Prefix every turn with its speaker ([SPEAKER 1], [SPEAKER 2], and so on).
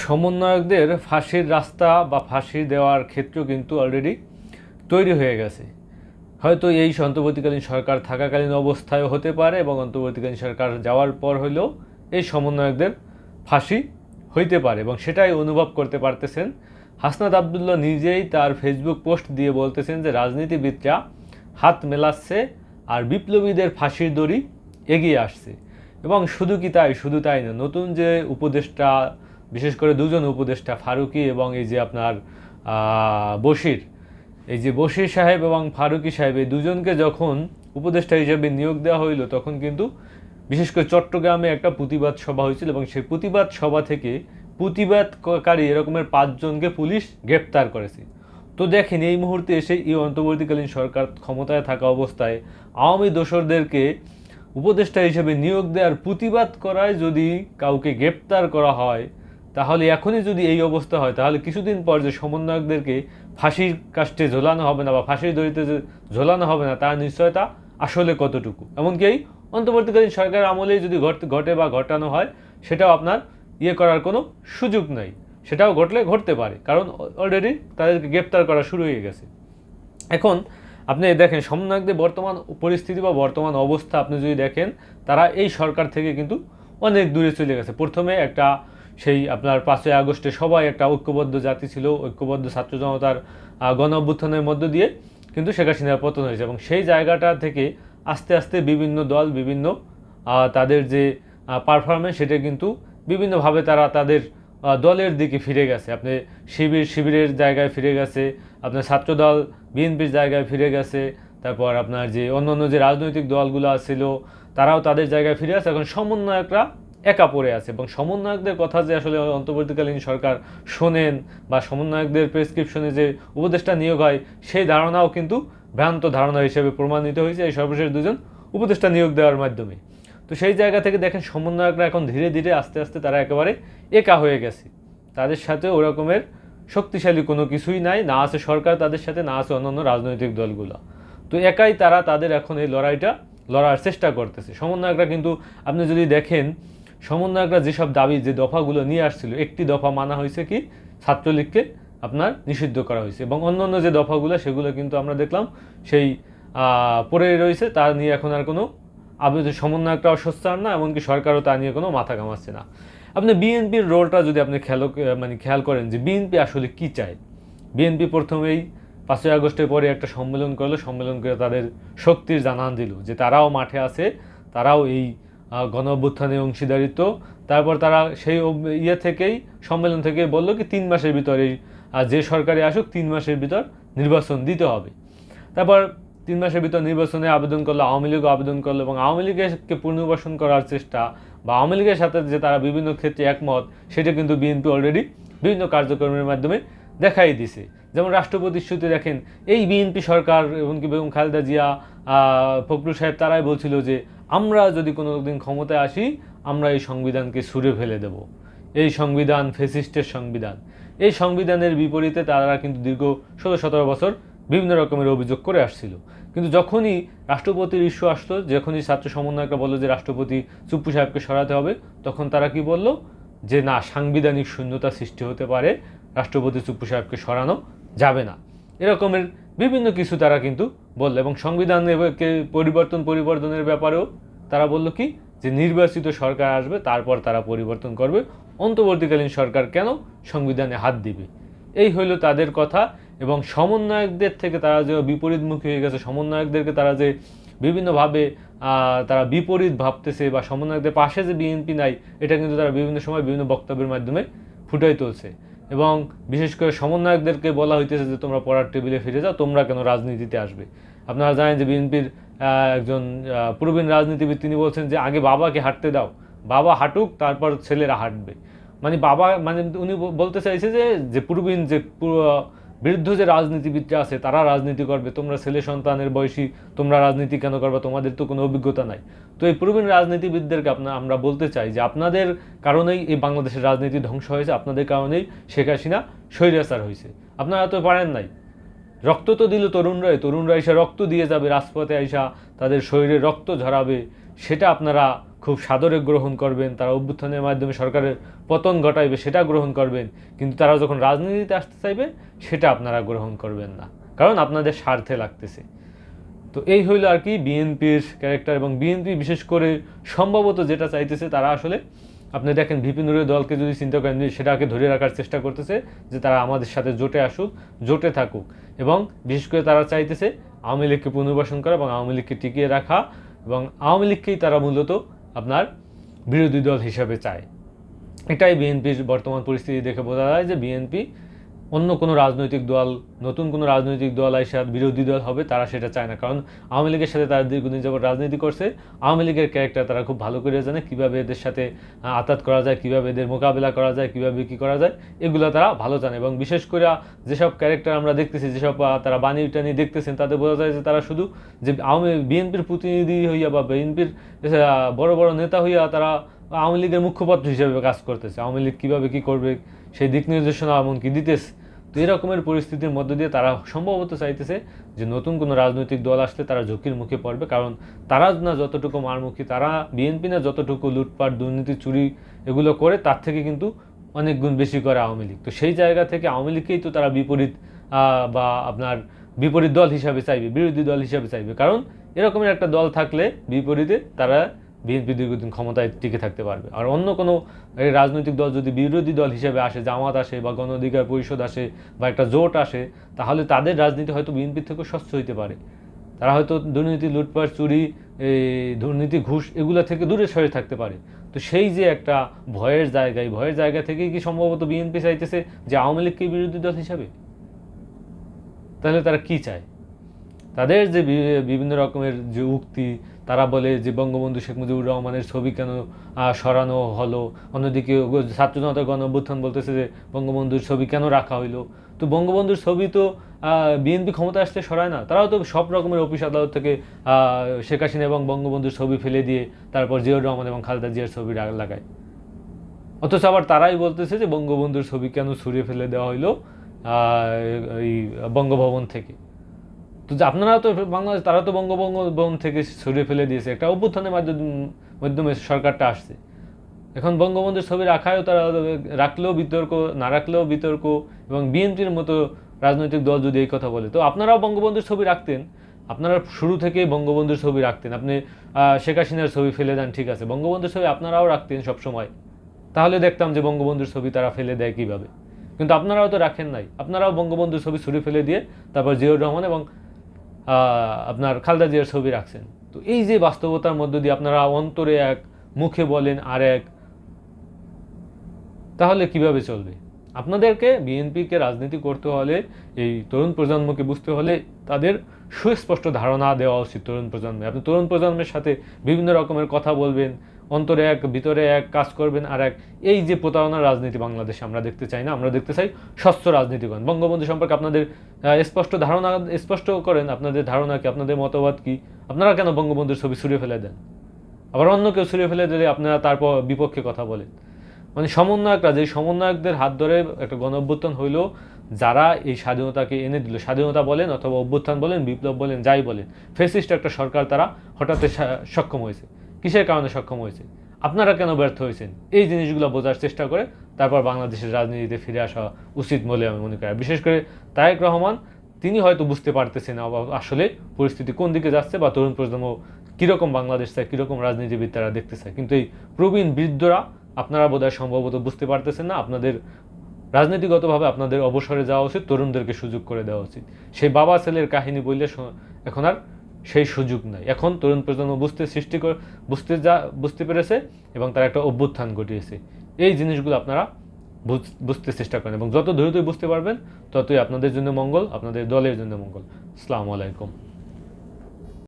[SPEAKER 1] সমন্বয়কদের ফাঁসির রাস্তা বা ফাঁসি দেওয়ার ক্ষেত্র কিন্তু অলরেডি তৈরি হয়ে গেছে। হয়তো এই অন্তর্বর্তীকালীন সরকার থাকাকালীন অবস্থায় হতে পারে এবং অন্তর্বর্তীকালীন সরকার যাওয়ার পর হলেও এই সমন্বয়কদের ফাঁসি হইতে পারে এবং সেটাই অনুভব করতে পারতেছেন হাসনাত আবদুল্লাহ নিজেই তার ফেসবুক পোস্ট দিয়ে বলতেছেন যে রাজনীতিবিদরা হাত মেলাচ্ছে আর বিপ্লবীদের ফাঁসির দড়ি এগিয়ে আসছে। এবং শুধু কি তাই? শুধু তাই না, নতুন যে উপদেষ্টা বিশেষ করে দুজন উপদেষ্টা, ফারুকি এবং এই যে আপনার বশির। এই যে বশির সাহেব এবং ফারুকি সাহেব, এই দুজনকে যখন উপদেষ্টা হিসেবে নিয়োগ দেওয়া হইল, তখন কিন্তু বিশেষ করে চট্টগ্রামে একটা প্রতিবাদ সভা হয়েছিল এবং সেই প্রতিবাদ সভা থেকে প্রতিবাদকারী এরকমের পাঁচজনকে পুলিশ গ্রেপ্তার করেছে। তো দেখেন, এই মুহূর্তে এসে এই অন্তর্বর্তীকালীন সরকার ক্ষমতায় থাকা অবস্থায় আওয়ামী দোসরদেরকে উপদেষ্টা হিসেবে নিয়োগ দেওয়ার প্রতিবাদ করায় যদি কাউকে গ্রেপ্তার করা হয় তাহলে এখনই যদি এই অবস্থা হয়, তাহলে কিছুদিন পর যে সমন্বয়কদেরকে ফাঁসির কাষ্টে ঝোলানো হবে না বা ফাঁসির দড়িতে যে ঝোলানো হবে না, তার নিশ্চয়তা আসলে কতটুকু? এমনকি এই অন্তর্বর্তীকালীন সরকার আমলেই যদি ঘটে বা ঘটানো হয়, সেটাও আপনার ইয়ে করার কোনো সুযোগ নাই। সেটাও ঘটলে ঘটতে পারে, কারণ অলরেডি তাদেরকে গ্রেপ্তার করা শুরু হয়ে গেছে। এখন আপনি দেখেন, সমন্বয়কদের বর্তমান পরিস্থিতি বা বর্তমান অবস্থা আপনি যদি দেখেন, তারা এই সরকার থেকে কিন্তু অনেক দূরে চলে গেছে। প্রথমে একটা সেই আপনার পাঁচই আগস্টে সবাই একটা ঐক্যবদ্ধ জাতি ছিল, ঐক্যবদ্ধ ছাত্র জনতার গণ অভ্যুত্থানের মধ্য দিয়ে কিন্তু শেখ হাসিনার পতন হয়েছে এবং সেই জায়গাটা থেকে আস্তে আস্তে বিভিন্ন দল, বিভিন্ন তাদের যে পারফরমেন্স সেটা কিন্তু বিভিন্নভাবে তারা তাদের দলের দিকে ফিরে গেছে। আপনি শিবির, শিবিরের জায়গায় ফিরে গেছে, আপনার ছাত্রদল বিএনপির জায়গায় ফিরে গেছে, তারপর আপনার যে অন্য অন্য যে রাজনৈতিক দলগুলো ছিল, তারাও তাদের জায়গায় ফিরে আছে এখন সমন্বয়করা একা পড়ে আছে এবং সমন্বয়কদের কথা যে আসলে অন্তর্বর্তীকালীন সরকার শোনেন বা সমন্বয়কদের প্রেসক্রিপশনে যে উপদেষ্টা নিয়োগ হয়, সেই ধারণাও কিন্তু ভ্রান্ত ধারণা হিসেবে প্রমাণিত হয়েছে এই সর্বশেষ দুজন উপদেষ্টা নিয়োগ দেওয়ার মাধ্যমে। তো সেই জায়গা থেকে দেখেন সমন্বয়করা এখন ধীরে ধীরে আস্তে আস্তে তারা একেবারে একা হয়ে গেছে। তাদের সাথে ওরকমের শক্তিশালী কোনো কিছুই নাই, না আছে সরকার তাদের সাথে, না আছে অন্যান্য রাজনৈতিক দলগুলো। তো একাই তারা তাদের এখন এই লড়াইটা লড়ার চেষ্টা করতেছে। সমন্বয়করা কিন্তু আপনি যদি দেখেন সমন্বয়করা যেসব দাবি, যে দফাগুলো নিয়ে আসছিল, একটি দফা মানা হয়েছে কি? ছাত্রলীগকে আপনার নিষিদ্ধ করা হয়েছে এবং অন্যান্য যে দফাগুলো, সেগুলো কিন্তু আমরা দেখলাম, সেই পড়ে রয়েছে, তা নিয়ে এখন আর কোনো আবেদন সমন্বয়করাও সোচ্চার না, এমনকি সরকারও তা নিয়ে কোনো মাথা কামাচ্ছে না। আপনি বিএনপির রোলটা যদি আপনি খেয়াল মানে খেয়াল করেন যে বিএনপি আসলে কি চায়? বিএনপি প্রথমেই পাঁচই আগস্টের পরে একটা সম্মেলন করল, সম্মেলন করে তাদের শক্তির জানান দিল যে তারাও মাঠে আছে, তারাও এই গণ অভ্যুত্থানে অংশীদারিত্ব তারপর তারা সেই ইয়ে থেকেই, সম্মেলন থেকে বলল কি, তিন মাসের ভিতরে যে সরকারে আসুক, তিন মাসের ভিতর নির্বাচন দিতে হবে। তারপর তিন মাসের ভিতর নির্বাচনে আবেদন করল, আওয়ামী লীগও আবেদন করল এবং আওয়ামী লীগকে পুনর্বাসন করার চেষ্টা বা আওয়ামী লীগের সাথে যে তারা বিভিন্ন ক্ষেত্রে একমত, সেটা কিন্তু বিএনপি অলরেডি বিভিন্ন কার্যক্রমের মাধ্যমে দেখাই দিছে। যেমন রাষ্ট্রপতি ইস্যুতে দেখেন, এই বিএনপি সরকার, এমনকি বেগম খালেদা জিয়া ফখরুল সাহেব, তারাই বলছিল যে আমরা যদি কোনো দিন ক্ষমতায় আসি, আমরা এই সংবিধানকে ছুঁড়ে ফেলে দেব। এই সংবিধান ফেসিস্টের সংবিধান। এই সংবিধানের বিপরীতে তারা কিন্তু দীর্ঘ ষোলো সতেরো বছর বিভিন্ন রকমের অভিযোগ করে আসছিল। কিন্তু যখনই রাষ্ট্রপতির ইস্যু আসতো যখনই ছাত্র সমন্বয়করা বলল যে রাষ্ট্রপতি চুপ্পু সাহেবকে সরাতে হবে, তখন তারা কি বলল? যে না, সাংবিধানিক শূন্যতা সৃষ্টি হতে পারে, রাষ্ট্রপতি চুপ্পু সাহেবকে সরানো যাবে না। এরকমের বিভিন্ন কিছু তারা কিন্তু বলল, এবং সংবিধানকে পরিবর্তন পরিবর্তনের ব্যাপারেও তারা বলল কি, যে নির্বাচিত সরকার আসবে, তারপর তারা পরিবর্তন করবে। অন্তর্বর্তীকালীন সরকার কেন সংবিধানে হাত দিবে? এই হইল তাদের কথা, এবং সমন্বয়কদের থেকে তারা যে বিপরীতমুখী হয়ে গেছে, সমন্বয়কদেরকে তারা যে বিভিন্নভাবে তারা বিপরীত ভাবতেছে বা সমন্বয়কদের পাশে যে বিএনপি নাই, এটা কিন্তু তারা বিভিন্ন সময় বিভিন্ন বক্তব্যের মাধ্যমে ফুটাই তুলছে। এবং বিশেষ করে সমন্বয়কদেরকে বলা হইতেছে যে তোমরা পড়ার টেবিলে ফিরে যাও, তোমরা কেন রাজনীতিতে আসবে? আপনারা জানেন যে বিএনপির একজন প্রবীণ রাজনীতিবিদ তিনি বলছেন যে আগে বাবাকে হাঁটতে দাও, বাবা হাঁটুক, তারপর ছেলেরা হাঁটবে। মানে বাবা মানে উনি বলতে চাইছে যে যে প্রবীণ, যে পুরো- বিরুদ্ধ যে রাজনীতিবিদরা আছে, তারা রাজনীতি করবে। তোমরা ছেলে সন্তানের বয়সী, তোমরা রাজনীতি কেন করবে? তোমাদের তো কোনো অভিজ্ঞতা নাই। তো এই প্রবীণ রাজনীতিবিদদেরকে আপনার আমরা বলতে চাই যে আপনাদের কারণেই এই বাংলাদেশের রাজনীতি ধ্বংস হয়েছে। আপনাদের কারণেই শেখ হাসিনা স্বৈরাচার হয়েছে। আপনারা তো পারেন নাই। রক্ত তো দিল তরুণরাই। তরুণরা এসে রক্ত দিয়ে যাবে, রাজপথে আইসা তাদের শরীরে রক্ত ঝরাবে। সেটা আপনারা খুব সাদরে গ্রহণ করবেন, তারা অভ্যুত্থানের মাধ্যমে সরকারের পতন ঘটাইবে, সেটা গ্রহণ করবেন। কিন্তু তারা যখন রাজনীতিতে আসতে চাইবে, সেটা আপনারা গ্রহণ করবেন না। কারণ আপনাদের স্বার্থে লাগতেছে। তো এই হইল আর কি বিএনপির ক্যারেক্টার এবং বিএনপি বিশেষ করে সম্ভবত যেটা চাইতেছে, তারা আসলে আপনি দেখেন ভিপি নুরের দলকে যদি চিন্তা করেন, সেটাকে ধরে রাখার চেষ্টা করতেছে যে তারা আমাদের সাথে জোটে আসুক, জোটে থাকুক। এবং বিশেষ করে তারা চাইতেছে আওয়ামী লীগকে পুনর্বাসন করা এবং আওয়ামী লীগকে টিকিয়ে রাখা। এবং আওয়ামী লীগকেই তারা মূলত আপনার বিরোধী দল হিসাবে চায়। এটাই বিএনপির বর্তমান পরিস্থিতি দেখে বোঝা যায় যে বিএনপি অন্য কোনো রাজনৈতিক দল, নতুন কোনো রাজনৈতিক দল এসে বিরোধী দল হবে, তারা সেটা চায় না। কারণ আওয়ামী লীগের সাথে তারা দীর্ঘদিন যাবত রাজনীতি করছে। আওয়ামী লীগের ক্যারেক্টার তারা খুব ভালো করে জানে কীভাবে এদের সাথে আতাত করা যায়, কীভাবে এদের মোকাবেলা করা যায়, কীভাবে কী করা যায়, এগুলো তারা ভালো জানে। এবং বিশেষ করে যেসব ক্যারেক্টার আমরা দেখতেছি, যেসব তারা বাণী টানি দেখতেছেন তাতে বোঝা যায় যে তারা শুধু যে আওয়ামী, বিএনপির প্রতিনিধি হইয়া বা বিএনপির বড় বড় নেতা হইয়া তারা আওয়ামী লীগের মুখপাত্র হিসেবে কাজ করতেছে। আওয়ামী লীগ কীভাবে কী করবে, সেই দিক নির্দেশনা এমনকি দিতেছে। তো এরকমের পরিস্থিতির মধ্য দিয়ে তারা সম্ভবত চাইতেছে যে নতুন কোনো রাজনৈতিক দল আসলে তারা ঝুঁকির মুখে পড়বে। কারণ তারা না যতটুকু মারমুখী, তারা বিএনপি না যতটুকু লুটপাট, দুর্নীতি, চুরি এগুলো করে, তার থেকে কিন্তু অনেক গুণ বেশি করে আওয়ামী লীগ। তো সেই জায়গা থেকে আওয়ামী লীগকেই তো তারা বিপরীত বা আপনার বিপরীত দল হিসাবে চাইবে, বিরোধী দল হিসাবে চাইবে। কারণ এরকমের একটা দল থাকলে বিপরীতে তারা বিএনপি দীর্ঘদিন ক্ষমতায় টিকে থাকতে পারবে। আর অন্য কোনো রাজনৈতিক দল যদি বিরোধী দল হিসেবে আসে, জামাত আসে বা গণ অধিকার পরিষদ আসে বা একটা জোট আসে, তাহলে তাদের রাজনীতি হয়তো বিএনপির থেকেও স্বচ্ছ হইতে পারে। তারা হয়তো দুর্নীতি, লুটপাট, চুরি, এই দুর্নীতি, ঘুষ এগুলো থেকে দূরে সরে থাকতে পারে। তো সেই যে একটা ভয়ের জায়গায় ভয়ের জায়গা থেকেই কি সম্ভবত বিএনপি চাইতেছে যে আওয়ামী লীগকে বিরোধী দল হিসাবে? তাহলে তারা কি চায়? তাদের যে বিভিন্ন রকমের যে উক্তি তারা বলে যে বঙ্গবন্ধু শেখ মুজিবুর রহমানের ছবি কেন সরানো হলো? অন্যদিকে ও- ছাত্র জনতা গণ বলতেছে যে বঙ্গবন্ধুর ছবি কেন রাখা হইল? তো বঙ্গবন্ধুর ছবি তো বিএনপি ক্ষমতা আসতে সরায় না। তারাও তো সব রকমের অফিস আদালত থেকে শেখ হাসিনা এবং বঙ্গবন্ধুর ছবি ফেলে দিয়ে তারপর জিয়াউর রহমান এবং খালেদা জিয়ার ছবি লাগায়। অথচ আবার তারাই বলতেছে যে বঙ্গবন্ধুর ছবি কেন ছুঁড়ে ফেলে দেওয়া হইল এই বঙ্গভবন থেকে। তো আপনারা তো বাংলাদেশ, তারা তো বঙ্গভবন থেকে সরিয়ে ফেলে দিয়েছে। একটা অভ্যুত্থানের মাধ্যমে সরকারটা আসছে। এখন বঙ্গবন্ধুর ছবি রাখায়ও তারা রাখলেও বিতর্ক, না রাখলেও বিতর্ক, এবং বিএনপির মতো রাজনৈতিক দল যদি এই কথা বলে, তো আপনারাও বঙ্গবন্ধুর ছবি রাখতেন। আপনারা শুরু থেকেই বঙ্গবন্ধুর ছবি রাখতেন। আপনি শেখ হাসিনার ছবি ফেলে দেন, ঠিক আছে। বঙ্গবন্ধুর ছবি আপনারাও রাখতেন সবসময়। তাহলে দেখতাম যে বঙ্গবন্ধুর ছবি তারা ফেলে দেয় কীভাবে। কিন্তু আপনারাও তো রাখেন নাই। আপনারাও বঙ্গবন্ধুর ছবি ছুড়ে ফেলে দিয়ে তারপর জিয়াউর রহমান এবং আপনার খালদা জিয়ার ছবি রাখছেন। তো এই যে বাস্তবতার মধ্য দিয়ে আপনারা অন্তরে এক, মুখে বলেন আর এক তাহলে কীভাবে চলবে? আপনাদেরকে বিএনপিকে রাজনীতি করতে হলে, এই তরুণ প্রজন্মকে বুঝতে হলে তাদের সুস্পষ্ট ধারণা দেওয়া উচিত তরুণ প্রজন্মে। আপনি তরুণ প্রজন্মের সাথে বিভিন্ন রকমের কথা বলবেন অন্তরে এক, ভিতরে এক, কাজ করবেন আর এক। এই যে প্রতারণার রাজনীতি বাংলাদেশে আমরা দেখতে চাই না, আমরা দেখতে চাই স্বচ্ছ রাজনীতিগণ বঙ্গবন্ধু সম্পর্কে আপনাদের স্পষ্ট ধারণা, স্পষ্ট করেন আপনাদের ধারণা কি, আপনাদের মতবাদ কি? আপনারা কেন বঙ্গবন্ধুর ছবি ছুঁড়ে ফেলে দেন? আবার অন্য কেউ ছুঁড়ে ফেলে দিলে আপনারা তারপর বিপক্ষে কথা বলেন। মানে সমন্বয়করা, যে সমন্বয়কদের হাত ধরে একটা গণ অভ্যুত্থান হইল, যারা এই স্বাধীনতাকে এনে দিল, স্বাধীনতা বলেন অথবা অভ্যুত্থান বলেন, বিপ্লব বলেন, যাই বলেন ফেসিস্ট একটা সরকার তারা হঠাৎ সক্ষম হয়েছে। কিসের কারণে সক্ষম হয়েছে? আপনারা কেন ব্যর্থ হয়েছেন? এই জিনিসগুলো বোঝার চেষ্টা করে তারপর বাংলাদেশের রাজনীতিতে ফিরে আসা উচিত বলে আমি মনে করি। বিশেষ করে তারেক রহমান, তিনি হয়তো বুঝতে পারতেছেন আসলে পরিস্থিতি কোন দিকে যাচ্ছে বা তরুণ প্রজন্ম কীরকম বাংলাদেশ চায়, কীরকম রাজনীতিবিদ তারা দেখতে চায়। কিন্তু এই প্রবীণ বৃদ্ধরা আপনারা বোধহয় সম্ভবত বুঝতে পারতেছেন না, আপনাদের রাজনীতিগতভাবে আপনাদের অবসরে যাওয়া উচিত, তরুণদেরকে সুযোগ করে দেওয়া উচিত। সেই বাবা ছেলের কাহিনী বললে এখন আর সেই সুযোগ নাই। এখন তরুণ প্রজন্ম বুঝতে সৃষ্টি করে বুঝতে যা বুঝতে পেরেছে এবং তার একটা অভ্যুত্থান ঘটিয়েছে। এই জিনিসগুলো আপনারা বুঝ- বুঝতে চেষ্টা করেন এবং যত দ্রুতই বুঝতে পারবেন, ততই আপনাদের জন্য মঙ্গল, আপনাদের দলের জন্য মঙ্গল। আসসালামু আলাইকুম।